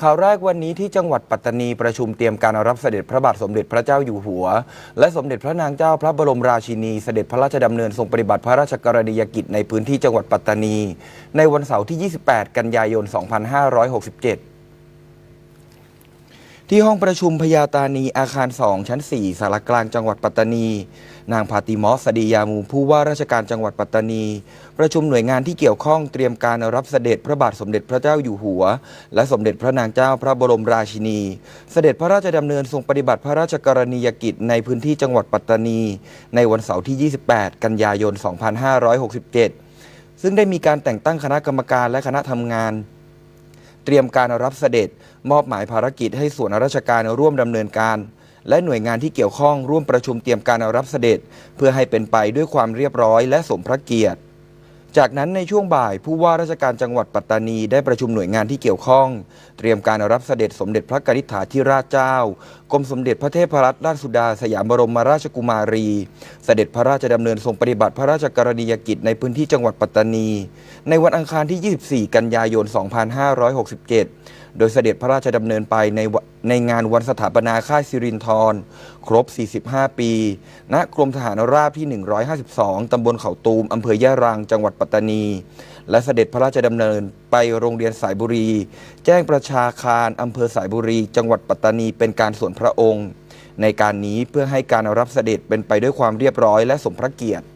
ข่าวแรกวันนี้ที่จังหวัดปัตตานีประชุมเตรียมการรับเสด็จพระบาทสมเด็จพระเจ้าอยู่หัว และสมเด็จพระนางเจ้าพระบรมราชินีเสด็จพระราชดำเนินทรงปฏิบัติพระราชกรณียกิจในพื้นที่จังหวัดปัตตานี ในวันเสาร์ที่ 28 กันยายน 2567 ที่ห้องประชุมพญาตานีอาคาร 2 ชั้น 4 สารกลางจังหวัดปัตตานี นางพาติมอสดียามูผู้ว่าราชการจังหวัดปัตตานี ประชุมหน่วยงานที่เกี่ยวข้องเตรียมการรับเสด็จพระบาทสมเด็จพระเจ้าอยู่หัว และสมเด็จพระนางเจ้าพระบรมราชินี เสด็จพระราชดำเนินทรงปฏิบัติพระราชกรณียกิจในพื้นที่จังหวัดปัตตานี ในวันเสาร์ที่ 28 กันยายน 2567 ซึ่งได้มีการแต่งตั้งคณะกรรมการและคณะทำงาน เตรียมการรับเสด็จ มอบหมายภารกิจให้ส่วนราชการร่วมดำเนินการ และหน่วยงานที่เกี่ยวข้องร่วมประชุมเตรียมการรับเสด็จ เพื่อให้เป็นไปด้วยความเรียบร้อยและสมพระเกียรติ จากนั้นในช่วงบ่ายผู้ว่าราชการจังหวัดปัตตานีได้ประชุมหน่วยงานที่เกี่ยวข้อง เตรียมการรับเสด็จสมเด็จพระกนิษฐาธิราชเจ้ากรมสมเด็จพระเทพรัตนราชสุดาสยามบรมราชกุมารี เสด็จพระราชดำเนินทรงปฏิบัติพระราชกรณียกิจในพื้นที่จังหวัดปัตตานี ในวันอังคารที่ 24 กันยายน 2567 โดยเสด็จพระราชดำเนินไปใน ในงานวันสถาปนาค่ายสิรินธรครบ 45 ปี ณ กรมทหารราบที่ 152 ตำบลเขาตูม อำเภอย่รัง จังหวัดปัตตานี และเสด็จพระราชดำเนินไปโรงเรียนสายบุรี แจ้งประชาคาร อำเภอสายบุรี จังหวัดปัตตานี เป็นการส่วนพระองค์ ในการนี้เพื่อให้การรับเสด็จเป็นไปด้วยความเรียบร้อยและสมพระเกียรติ